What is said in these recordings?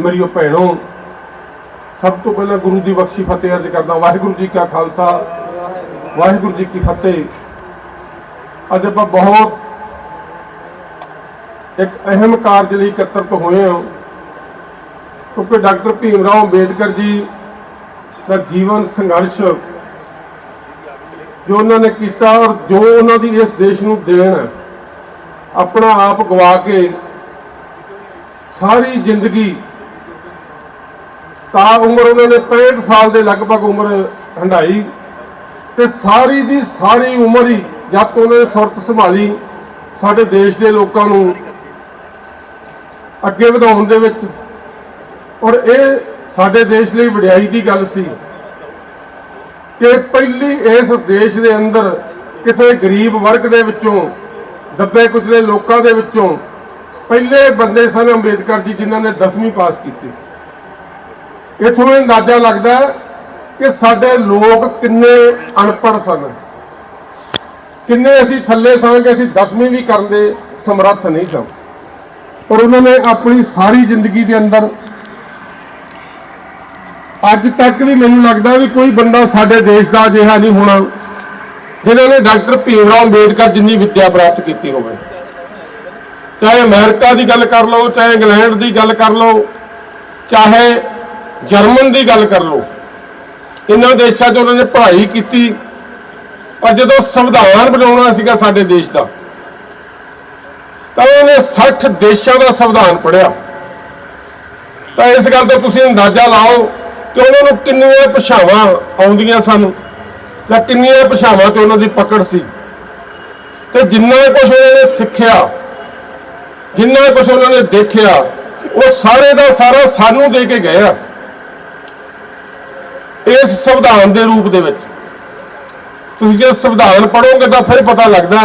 ਮੇਰੀਓ ਭੈਣੋ, ਸਭ ਤੋਂ ਪਹਿਲਾਂ ਗੁਰੂ ਦੀ ਬਖਸ਼ੀ ਫਤਿਹ ਅਰਜ਼ ਕਰਦਾ ਵਾਹਿਗੁਰੂ ਜੀ ਕਾ ਖਾਲਸਾ, ਵਾਹਿਗੁਰੂ ਜੀ ਕੀ ਫਤਿਹ। ਅੱਜ ਆਪਾਂ ਬਹੁਤ ਇੱਕ ਅਹਿਮ ਕਾਰਜ ਲਈ ਇਕੱਤਰਤ ਹੋਏ ਹਾਂ। ਕਿਉਂਕਿ ਡਾਕਟਰ ਭੀਮ ਰਾਓ ਅੰਬੇਦਕਰ ਜੀ ਦਾ ਜੀਵਨ ਸੰਘਰਸ਼ ਜੋ ਉਹਨਾਂ ਨੇ ਕੀਤਾ ਔਰ ਜੋ ਉਹਨਾਂ ਦੀ ਇਸ ਦੇਸ਼ ਨੂੰ ਦੇਣ ਹੈ ਆਪਣਾ ਆਪ ਗਵਾ ਕੇ ਸਾਰੀ ਜ਼ਿੰਦਗੀ ਤਾਂ ਉਮਰ ਉਹਨਾਂ ਨੇ 65 ਸਾਲ ਦੇ ਲਗਭਗ ਉਮਰ ਹੰਡਾਈ ਤੇ ਸਾਰੀ ਦੀ ਸਾਰੀ ਉਮਰ ਹੀ ਜਦ ਤੋਂ ਉਹਨਾਂ ਸੁਰਤ ਸੰਭਾਲੀ, ਸਾਡੇ ਦੇਸ਼ ਦੇ ਲੋਕਾਂ ਨੂੰ ਅੱਗੇ ਵਧਾਉਣ ਦੇ ਵਿੱਚ। ਔਰ ਇਹ ਸਾਡੇ ਦੇਸ਼ ਲਈ ਵਡਿਆਈ ਦੀ ਗੱਲ ਸੀ ਕਿ ਪਹਿਲੀ ਇਸ ਦੇਸ਼ ਦੇ ਅੰਦਰ ਕਿਸੇ ਗਰੀਬ ਵਰਗ ਦੇ ਵਿੱਚੋਂ, ਦੱਬੇ ਕੁਚਲੇ ਲੋਕਾਂ ਦੇ ਵਿੱਚੋਂ ਪਹਿਲੇ ਬੰਦੇ ਸਨ ਅੰਬੇਦਕਰ ਜੀ ਜਿਨ੍ਹਾਂ ਨੇ 10ਵੀਂ ਪਾਸ ਕੀਤੀ। ਇਥੋਂ ਇਹ ਅੰਦਾਜ਼ਾ ਲੱਗਦਾ ਹੈ ਕਿ ਸਾਡੇ ਲੋਕ ਕਿੰਨੇ ਅਨਪੜ੍ਹ ਸਨ। ਕਿੰਨੇ ਅਸੀਂ ਥੱਲੇ ਸਾਂ ਕਿ ਅਸੀਂ 10ਵੀਂ ਵੀ ਕਰਨ ਦੇ ਸਮਰੱਥ ਨਹੀਂ ਸਾਂ। ਪਰ ਉਹਨਾਂ ਨੇ ਆਪਣੀ ਸਾਰੀ ਜ਼ਿੰਦਗੀ ਦੇ ਅੰਦਰ ਅੱਜ ਤੱਕ ਵੀ ਮੈਨੂੰ ਲੱਗਦਾ ਵੀ ਕੋਈ ਬੰਦਾ ਸਾਡੇ ਦੇਸ਼ ਦਾ ਅਜਿਹਾ ਨਹੀਂ ਹੋਣਾ, ਜਿਨ੍ਹਾਂ ਨੇ ਡਾਕਟਰ ਭੀਮ ਰਾਓ ਅੰਬੇਦਕਰ ਜਿੰਨੀ ਵਿੱਦਿਆ ਪ੍ਰਾਪਤ ਕੀਤੀ ਹੋਵੇ। ਚਾਹੇ ਅਮਰੀਕਾ ਦੀ ਗੱਲ ਕਰ ਲਓ, ਚਾਹੇ ਇੰਗਲੈਂਡ ਦੀ ਗੱਲ ਕਰ ਲਓ, ਚਾਹੇ ਜਰਮਨ ਦੀ ਗੱਲ ਕਰ ਲਓ। ਇਹਨਾਂ ਦੇਸ਼ਾਂ 'ਚ ਉਹਨਾਂ ਨੇ ਪੜ੍ਹਾਈ ਕੀਤੀ। ਔਰ ਜਦੋਂ ਸੰਵਿਧਾਨ ਬਣਾਉਣਾ ਸੀਗਾ ਸਾਡੇ ਦੇਸ਼ ਦਾ, ਤਾਂ ਉਹਨੇ 60 ਦੇਸ਼ਾਂ ਦਾ ਸੰਵਿਧਾਨ ਪੜ੍ਹਿਆ। ਤਾਂ ਇਸ ਗੱਲ ਤੋਂ ਤੁਸੀਂ ਅੰਦਾਜ਼ਾ ਲਾਓ ਕਿ ਉਹਨਾਂ ਨੂੰ ਕਿੰਨੀਆਂ ਭਾਸ਼ਾਵਾਂ ਆਉਂਦੀਆਂ ਸਨ ਜਾਂ ਕਿੰਨੀਆਂ ਭਾਸ਼ਾਵਾਂ ਤੇ ਉਹਨਾਂ ਦੀ ਪਕੜ ਸੀ। ਤੇ ਜਿੰਨਾ ਕੁਝ ਉਹਨਾਂ ਨੇ ਸਿੱਖਿਆ, ਜਿੰਨਾ ਕੁਝ ਉਹਨਾਂ ਨੇ ਦੇਖਿਆ, ਉਹ ਸਾਰੇ ਦਾ ਸਾਰਾ ਸਾਨੂੰ ਦੇ ਕੇ ਗਏ ਆ। ਇਸ ਸੰਵਿਧਾਨ ਦੇ ਰੂਪ ਦੇ ਵਿੱਚ। ਤੁਸੀਂ ਜੇ ਸੰਵਿਧਾਨ ਪੜ੍ਹੋਗੇ ਤਾਂ ਫਿਰ ਪਤਾ ਲੱਗਦਾ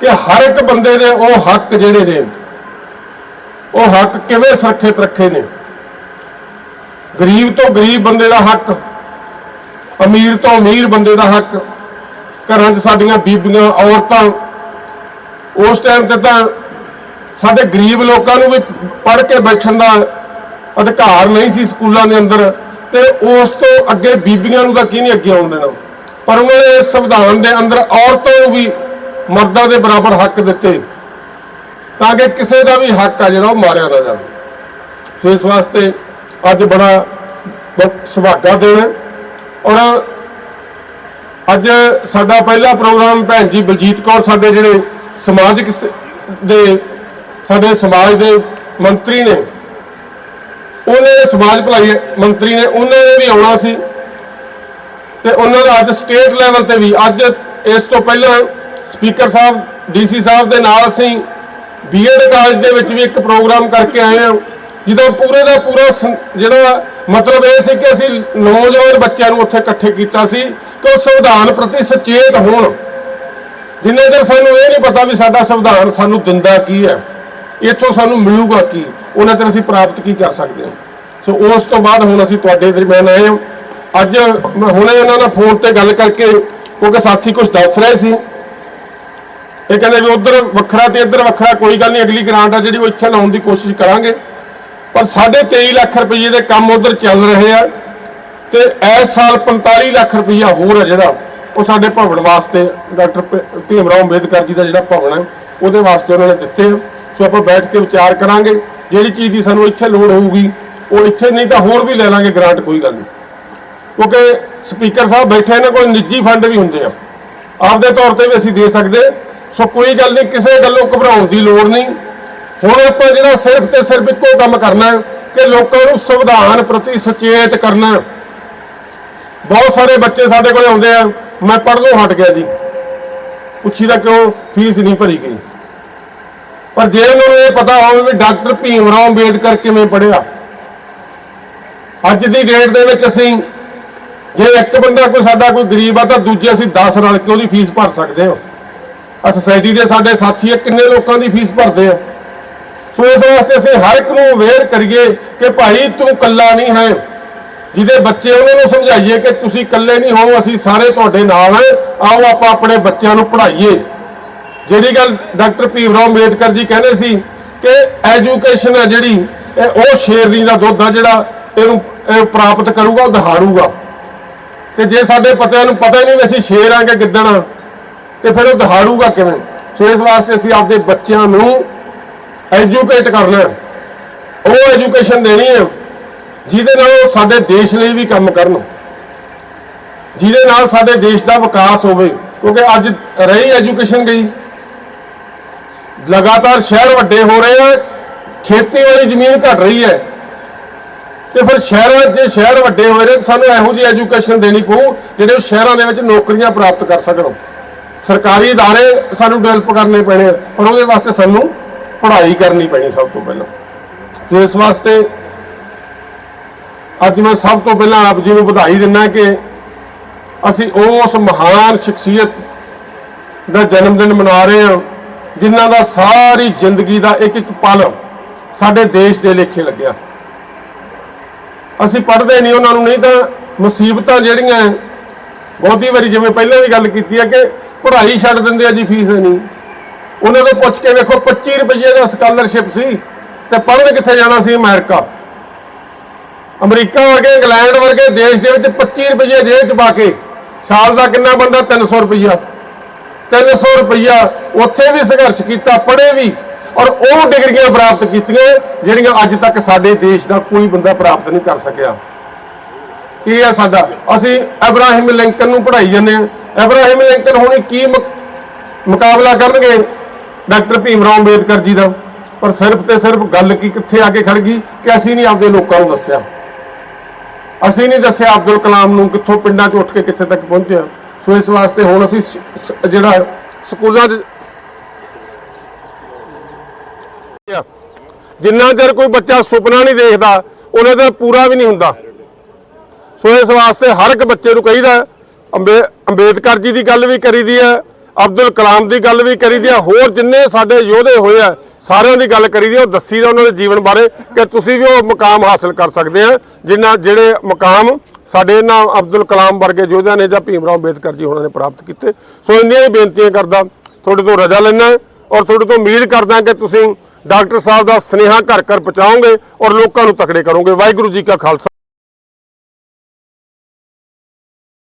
ਕਿ ਹਰ ਇੱਕ ਬੰਦੇ ਦੇ ਉਹ ਹੱਕ ਜਿਹੜੇ ਨੇ, ਉਹ ਹੱਕ ਕਿਵੇਂ ਸੁਰੱਖਿਅਤ ਰੱਖੇ ਨੇ। ਗਰੀਬ ਤੋਂ ਗਰੀਬ ਬੰਦੇ ਦਾ ਹੱਕ, ਅਮੀਰ ਤੋਂ ਅਮੀਰ ਬੰਦੇ ਦਾ ਹੱਕ, ਘਰਾਂ 'ਚ ਸਾਡੀਆਂ ਬੀਬੀਆਂ, ਔਰਤਾਂ, ਉਸ ਟਾਈਮ ਤੇ ਤਾਂ ਸਾਡੇ ਗਰੀਬ ਲੋਕਾਂ ਨੂੰ ਵੀ ਪੜ੍ਹ ਕੇ ਬੈਠਣ ਦਾ ਅਧਿਕਾਰ ਨਹੀਂ ਸੀ ਸਕੂਲਾਂ ਦੇ ਅੰਦਰ। ਤੇ ਉਸ ਤੋਂ ਅੱਗੇ ਬੀਬੀਆਂ ਨੂੰ ਤਾਂ ਕੀ ਨਹੀਂ ਅੱਗੇ ਆਉਣ ਦੇਣਾ? ਪਰ ਉਹਨਾਂ ਨੇ ਸੰਵਿਧਾਨ ਦੇ ਅੰਦਰ ਔਰਤਾਂ ਨੂੰ ਵੀ ਮਰਦਾਂ ਦੇ ਬਰਾਬਰ ਹੱਕ ਦਿੱਤੇ। ਤਾਂ ਕਿ ਕਿਸੇ ਦਾ ਵੀ ਹੱਕ ਆ ਜਿਹੜਾ ਉਹ ਮਾਰਿਆ ਨਾ ਜਾਵੇ। ਸੋ ਇਸ ਵਾਸਤੇ ਅੱਜ ਬੜਾ ਸੁਭਾਗਾ ਦਿਨ ਹੈ। ਔਰ ਅੱਜ ਸਾਡਾ ਪਹਿਲਾ ਪ੍ਰੋਗਰਾਮ ਭੈਣ ਜੀ ਬਲਜੀਤ ਕੌਰ ਸਾਡੇ ਜਿਹੜੇ ਸਮਾਜਿਕ ਦੇ ਸਾਡੇ ਸਮਾਜ ਦੇ ਮੰਤਰੀ ਨੇ ਉਹਨੇ ਸਮਾਜ ਭਲਾਈ ਮੰਤਰੀ ਨੇ ਉਹਨਾਂ ਨੇ ਵੀ ਆਉਣਾ ਸੀ। ਤੇ ਉਹਨਾਂ ਦਾ ਅੱਜ ਸਟੇਟ ਲੈਵਲ ਤੇ ਵੀ, ਅੱਜ ਇਸ ਤੋਂ ਪਹਿਲਾਂ ਸਪੀਕਰ ਸਾਹਿਬ, ਡੀਸੀ ਸਾਹਿਬ ਦੇ ਨਾਲ ਅਸੀਂ ਬੀਐਡ ਕਾਲਜ ਦੇ ਵਿੱਚ ਵੀ ਇੱਕ ਪ੍ਰੋਗਰਾਮ ਕਰਕੇ ਆਏ ਹਾਂ, ਜਿਹਦਾ ਪੂਰੇ ਦਾ ਪੂਰਾ ਜਿਹੜਾ ਮਤਲਬ ਇਹ ਸੀ ਕਿ ਅਸੀਂ ਨੌਜਵਾਨ ਬੱਚਿਆਂ ਨੂੰ ਉੱਥੇ ਇਕੱਠੇ ਕੀਤਾ ਸੀ ਕਿ ਉਹ ਸੰਵਿਧਾਨ ਪ੍ਰਤੀ ਸੁਚੇਤ ਹੋਣ। ਜਿੰਨੇ ਚਿਰ ਸਾਨੂੰ ਇਹ ਨਹੀਂ ਪਤਾ ਵੀ ਸਾਡਾ ਸੰਵਿਧਾਨ ਸਾਨੂੰ ਦਿੰਦਾ ਕੀ ਹੈ, ਇੱਥੋਂ ਸਾਨੂੰ ਮਿਲੂਗਾ ਕੀ। ਉਹਨਾਂ 'ਤੇ ਅਸੀਂ ਪ੍ਰਾਪਤ ਕੀ ਕਰ ਸਕਦੇ ਹਾਂ? ਸੋ ਉਸ ਤੋਂ ਬਾਅਦ ਹੁਣ ਅਸੀਂ ਤੁਹਾਡੇ ਦਰਮਿਆਨ ਆਏ ਹਾਂ। ਅੱਜ ਮੈਂ ਹੁਣੇ ਇਹਨਾਂ ਨਾਲ ਫੋਨ ਤੇ ਗੱਲ ਕਰਕੇ ਕਿਉਂਕਿ ਸਾਥੀ ਕੁਝ ਦੱਸ ਰਹੇ ਸੀ। ਇਹ ਕਹਿੰਦੇ ਵੀ ਉਧਰ ਵੱਖਰਾ ਤੇ ਇੱਧਰ ਵੱਖਰਾ ਕੋਈ ਗੱਲ ਨਹੀਂ, ਅਗਲੀ ਗ੍ਰਾਂਟ ਆ ਜਿਹੜੀ ਉਹ ਇੱਥੇ ਲਾਉਣ ਦੀ ਕੋਸ਼ਿਸ਼ ਕਰਾਂਗੇ। ਪਰ 23.5 ਲੱਖ ਰੁਪਏ ਦੇ ਕੰਮ ਉਧਰ ਚੱਲ ਰਹੇ ਆ ਤੇ ਇਸ ਸਾਲ 45 ਲੱਖ ਰੁਪਈਆ ਹੋਰ ਹੈ ਜਿਹੜਾ ਉਹ ਸਾਡੇ ਭਵਨ ਵਾਸਤੇ ਡਾਕਟਰ ਭ- ਭੀਮ ਰਾਓ ਅੰਬੇਦਕਰ ਜੀ ਦਾ ਜਿਹੜਾ ਭਵਨ ਹੈ, ਉਹਦੇ ਵਾਸਤੇ ਉਹਨਾਂ ਨੇ ਦਿੱਤੇ ਆ। ਸੋ ਆਪਾਂ ਬੈਠ ਕੇ ਵਿਚਾਰ ਕਰਾਂਗੇ, ਜਿਹੜੀ ਚੀਜ਼ ਦੀ ਸਾਨੂੰ ਇੱਥੇ ਲੋੜ ਹੋਊਗੀ, ਉਹ ਇੱਥੇ ਨਹੀਂ ਤਾਂ ਹੋਰ ਵੀ ਲੈ ਲਾਂਗੇ ਗ੍ਰਾਂਟ ਕੋਈ ਗੱਲ ਨਹੀਂ। ਕਿਉਂਕਿ ਸਪੀਕਰ ਸਾਹਿਬ ਬੈਠੇ ਇਹਨਾਂ ਕੋਲ ਨਿੱਜੀ ਫੰਡ ਵੀ ਹੁੰਦੇ ਆ। ਆਪਦੇ ਤੌਰ ਤੇ ਵੀ ਅਸੀਂ ਦੇ ਸਕਦੇ। ਸੋ ਕੋਈ ਗੱਲ ਨਹੀਂ, ਕਿਸੇ ਗੱਲੋਂ ਘਬਰਾਉਣ ਦੀ ਲੋੜ ਨਹੀਂ। ਹੁਣ ਆਪਾਂ ਜਿਹੜਾ ਸਿਰਫ ਤੇ ਸਿਰਫ ਇੱਕੋ ਕੰਮ ਕਰਨਾ ਕਿ ਲੋਕਾਂ ਨੂੰ ਸੰਵਿਧਾਨ ਪ੍ਰਤੀ ਸੁਚੇਤ ਕਰਨਾ ਬਹੁਤ ਸਾਰੇ ਬੱਚੇ ਸਾਡੇ ਕੋਲ ਆਉਂਦੇ ਆ, ਮੈਂ ਪੜ੍ਹਨੋਂ ਹਟ ਗਿਆ ਜੀ। ਪੁੱਛੀਦਾ ਕਿਉਂ, ਫੀਸ ਨਹੀਂ ਭਰੀ ਗਈ। ਪਰ ਜੇ ਉਹਨਾਂ ਨੂੰ ਇਹ ਪਤਾ ਹੋਵੇ ਵੀ ਡਾਕਟਰ ਭੀਮ ਰਾਓ ਅੰਬੇਦਕਰ ਕਿਵੇਂ ਪੜ੍ਹਿਆ, ਅੱਜ ਦੀ ਡੇਟ ਦੇ ਵਿੱਚ ਅਸੀਂ ਜੇ ਇੱਕ ਬੰਦਾ ਕੋਈ ਸਾਡਾ ਕੋਈ ਗਰੀਬ ਆ ਤਾਂ ਦੂਜੇ ਅਸੀਂ 10 ਰਲ ਕੇ ਉਹਦੀ ਫੀਸ ਭਰ ਸਕਦੇ ਹਾਂ। ਆ ਸੋਸਾਇਟੀ ਦੇ ਸਾਡੇ ਸਾਥੀ ਆ, ਕਿੰਨੇ ਲੋਕਾਂ ਦੀ ਫੀਸ ਭਰਦੇ ਆ। ਸੋ ਇਸ ਵਾਸਤੇ ਅਸੀਂ ਹਰ ਇੱਕ ਨੂੰ ਅਵੇਅਰ ਕਰੀਏ ਕਿ ਭਾਈ ਤੂੰ ਕੱਲਾ ਨਹੀਂ ਹੈ। ਜਿਹਦੇ ਬੱਚੇ ਉਹਨਾਂ ਨੂੰ ਸਮਝਾਈਏ ਕਿ ਤੁਸੀਂ ਇਕੱਲੇ ਨਹੀਂ ਹੋ, ਅਸੀਂ ਸਾਰੇ ਤੁਹਾਡੇ ਨਾਲ ਆਓ ਆਪਾਂ ਆਪਣੇ ਬੱਚਿਆਂ ਨੂੰ ਪੜ੍ਹਾਈਏ। ਜਿਹੜੀ ਗੱਲ ਡਾਕਟਰ ਭੀਮ ਰਾਓ ਅੰਬੇਦਕਰ ਜੀ ਕਹਿੰਦੇ ਸੀ ਕਿ ਐਜੂਕੇਸ਼ਨ ਹੈ ਜਿਹੜੀ, ਇਹ ਉਹ ਸ਼ੇਰਨੀ ਦਾ ਦੁੱਧ ਆ ਜਿਹੜਾ ਇਹਨੂੰ ਪ੍ਰਾਪਤ ਕਰੂਗਾ, ਉਹ ਦਹਾੜੂਗਾ। ਤੇ ਜੇ ਸਾਡੇ ਪਤਿਆਂ ਨੂੰ ਪਤਾ ਹੀ ਨਹੀਂ ਵੀ ਅਸੀਂ ਸ਼ੇਰ ਆਂ ਕਿ ਗਿੱਦੜ ਆਂ, ਤੇ ਫਿਰ ਉਹ ਦਹਾੜੂਗਾ ਕਿਵੇਂ? ਸੋ ਇਸ ਵਾਸਤੇ ਅਸੀਂ ਆਪਦੇ ਬੱਚਿਆਂ ਨੂੰ ਐਜੂਕੇਟ ਕਰਨਾ ਉਹ ਐਜੂਕੇਸ਼ਨ ਦੇਣੀ ਹੈ, ਜਿਹਦੇ ਨਾਲ ਉਹ ਸਾਡੇ ਦੇਸ਼ ਲਈ ਵੀ ਕੰਮ ਕਰਨ। ਜਿਹਦੇ ਨਾਲ ਸਾਡੇ ਦੇਸ਼ ਦਾ ਵਿਕਾਸ ਹੋਵੇ, ਕਿਉਂਕਿ ਅੱਜ ਰਹੀ ਐਜੂਕੇਸ਼ਨ ਗਈ ਲਗਾਤਾਰ ਸ਼ਹਿਰ ਵੱਡੇ ਹੋ ਰਹੇ ਆ ਖੇਤੀ ਵਾਲੀ ਜ਼ਮੀਨ ਘਟ ਰਹੀ ਹੈ ਤੇ ਫਿਰ ਸ਼ਹਿਰਾਂ 'ਚ ਜੇ ਸ਼ਹਿਰ ਵੱਡੇ ਹੋਏ ਨੇ ਤਾਂ ਸਾਨੂੰ ਇਹੋ ਜਿਹੀ ਐਜੂਕੇਸ਼ਨ ਦੇਣੀ ਪਊ ਜਿਹੜੇ ਉਹ ਸ਼ਹਿਰਾਂ ਦੇ ਵਿੱਚ ਨੌਕਰੀਆਂ ਪ੍ਰਾਪਤ ਕਰ ਸਕਣ ਸਰਕਾਰੀ ادارے ਸਾਨੂੰ ਡਿਵੈਲਪ ਕਰਨੇ ਪੈਣੇ ਆ, ਪਰ ਉਹਦੇ ਵਾਸਤੇ ਸਾਨੂੰ ਪੜ੍ਹਾਈ ਕਰਨੀ ਪੈਣੀ ਸਭ ਤੋਂ ਪਹਿਲਾਂ ਤੇ ਇਸ ਵਾਸਤੇ ਅੱਜ ਮੈਂ ਸਭ ਤੋਂ ਪਹਿਲਾਂ ਆਪ ਜੀ ਨੂੰ ਵਧਾਈ ਦਿੰਦਾ ਕਿ ਅਸੀਂ ਉਸ ਮਹਾਨ ਸ਼ਖਸੀਅਤ ਦਾ ਜਨਮ ਦਿਨ ਮਨਾ ਰਹੇ ਹਾਂ ਜਿਨ੍ਹਾਂ ਦਾ ਸਾਰੀ ਜ਼ਿੰਦਗੀ ਦਾ ਇੱਕ ਇੱਕ ਪਲ ਸਾਡੇ ਦੇਸ਼ ਦੇ ਲੇਖੇ ਲੱਗਿਆ। ਅਸੀਂ ਪੜ੍ਹਦੇ ਨਹੀਂ, ਉਹਨਾਂ ਨੂੰ ਨਹੀਂ ਤਾਂ ਮੁਸੀਬਤਾਂ ਜਿਹੜੀਆਂ, ਬਹੁਤੀ ਵਾਰੀ ਜਿਵੇਂ ਪਹਿਲਾਂ ਵੀ ਗੱਲ ਕੀਤੀ ਹੈ ਕਿ ਪੜ੍ਹਾਈ ਛੱਡ ਦਿੰਦੇ ਆ ਜੀ, ਫੀਸ ਨਹੀਂ। ਉਹਨਾਂ ਤੋਂ ਪੁੱਛ ਕੇ ਵੇਖੋ 25 ਰੁਪਏ ਦਾ ਸਕਾਲਰਸ਼ਿਪ ਸੀ ਤੇ ਪੜ੍ਹਨ ਕਿੱਥੇ ਜਾਣਾ ਸੀ ਅਮਰੀਕਾ? ਅਮਰੀਕਾ ਵਰਗੇ, ਇੰਗਲੈਂਡ ਵਰਗੇ ਦੇਸ਼ ਦੇ ਵਿੱਚ 25 ਰੁਪਏ ਜੇਬ 'ਚ ਪਾ ਕੇ ਸਾਲ ਦਾ ਕਿੰਨਾ ਬੰਦਾ 300 ਰੁਪਈਆ। 300 ਰੁਪਈਆ ਉੱਥੇ ਵੀ ਸੰਘਰਸ਼ ਕੀਤਾ, ਪੜ੍ਹੇ ਵੀ, ਔਰ ਉਹ ਡਿਗਰੀਆਂ ਪ੍ਰਾਪਤ ਕੀਤੀਆਂ ਜਿਹੜੀਆਂ ਅੱਜ ਤੱਕ ਸਾਡੇ ਦੇਸ਼ ਦਾ ਕੋਈ ਬੰਦਾ ਪ੍ਰਾਪਤ ਨਹੀਂ ਕਰ ਸਕਿਆ। ਇਹ ਆ ਸਾਡਾ? ਅਸੀਂ ਅਬਰਾਹਿਮ ਲਿੰਕਨ ਨੂੰ ਪੜ੍ਹਾਈ ਜਾਂਦੇ ਆ ਅਬਰਾਹਿਮ ਲਿੰਕਨ ਹੁਣੇ ਕੀ ਮੁਕ- ਮੁਕਾਬਲਾ ਕਰਨਗੇ? ਡਾਕਟਰ ਭੀਮ ਰਾਓ ਅੰਬੇਦਕਰ ਜੀ ਦਾ। ਪਰ ਸਿਰਫ ਤੇ ਸਿਰਫ ਗੱਲ ਕੀ ਕਿੱਥੇ ਆ ਕੇ ਖੜ ਗਈ ਕਿ ਅਸੀਂ ਨਹੀਂ ਆਪਦੇ ਲੋਕਾਂ ਨੂੰ ਦੱਸਿਆ। ਅਸੀਂ ਨਹੀਂ ਦੱਸਿਆ ਅਬਦੁਲ ਕਲਾਮ ਨੂੰ ਕਿੱਥੋਂ ਪਿੰਡਾਂ 'ਚ ਉੱਠ ਕੇ ਕਿੱਥੇ ਤੱਕ ਪਹੁੰਚਿਆ। ਸੋ ਇਸ ਵਾਸਤੇ ਹੁਣ ਅਸੀਂ ਸ- ਜਿਹੜਾ ਸਕੂਲਾਂ 'ਚ ਜਿੰਨਾ ਚਿਰ ਕੋਈ ਬੱਚਾ ਸੁਪਨਾ ਨਹੀਂ ਦੇਖਦਾ ਉਹਨਾਂ ਦਾ ਪੂਰਾ ਵੀ ਨਹੀਂ ਹੁੰਦਾ। ਸੋ ਇਸ ਵਾਸਤੇ ਹਰ ਇੱਕ ਬੱਚੇ ਨੂੰ ਕਹੀਦਾ ਹੈ, ਅੰਬੇ ਅੰਬੇਦਕਰ ਜੀ ਦੀ ਗੱਲ ਵੀ ਕਰੀਦੀ ਹੈ ਅਬਦੁਲ ਕਲਾਮ ਦੀ ਗੱਲ ਵੀ ਕਰੀਦੀ ਹੈ ਹੋਰ ਜਿੰਨੇ ਸਾਡੇ ਯੋਧੇ ਹੋਏ ਆ ਸਾਰਿਆਂ ਦੀ ਗੱਲ ਕਰੀਦੀ ਹੈ ਉਹ ਦੱਸੀਦਾ ਉਹਨਾਂ ਦੇ ਜੀਵਨ ਬਾਰੇ ਕਿ ਤੁਸੀਂ ਵੀ ਉਹ ਮੁਕਾਮ ਹਾਸਲ ਕਰ ਸਕਦੇ ਆ ਜਿਨ੍ਹਾਂ ਜਿਹੜੇ ਮੁਕਾਮ ਸਾਡੇ ਇਹਨਾਂ ਅਬਦੁਲ ਕਲਾਮ ਵਰਗੇ ਯੋਧਿਆਂ ਨੇ ਜਾਂ ਭੀਮ ਰਾਓ ਅੰਬੇਦਕਰ ਜੀ ਉਹਨਾਂ ਨੇ ਪ੍ਰਾਪਤ ਕੀਤੇ। ਸੋ ਇੰਨੀਆਂ ਹੀ ਬੇਨਤੀਆਂ ਕਰਦਾ, ਤੁਹਾਡੇ ਤੋਂ ਰਜਾ ਲੈਣਾ ਔਰ ਤੁਹਾਡੇ ਤੋਂ ਉਮੀਦ ਕਰਦਾ ਕਿ ਤੁਸੀਂ ਡਾਕਟਰ ਸਾਹਿਬ ਦਾ ਸਨੇਹਾ ਘਰ ਘਰ ਪਹੁੰਚਾਓਗੇ ਔਰ ਲੋਕਾਂ ਨੂੰ ਤਕੜੇ ਕਰੋਗੇ। ਵਾਹਿਗੁਰੂ ਜੀ ਕਾ ਖਾਲਸਾ।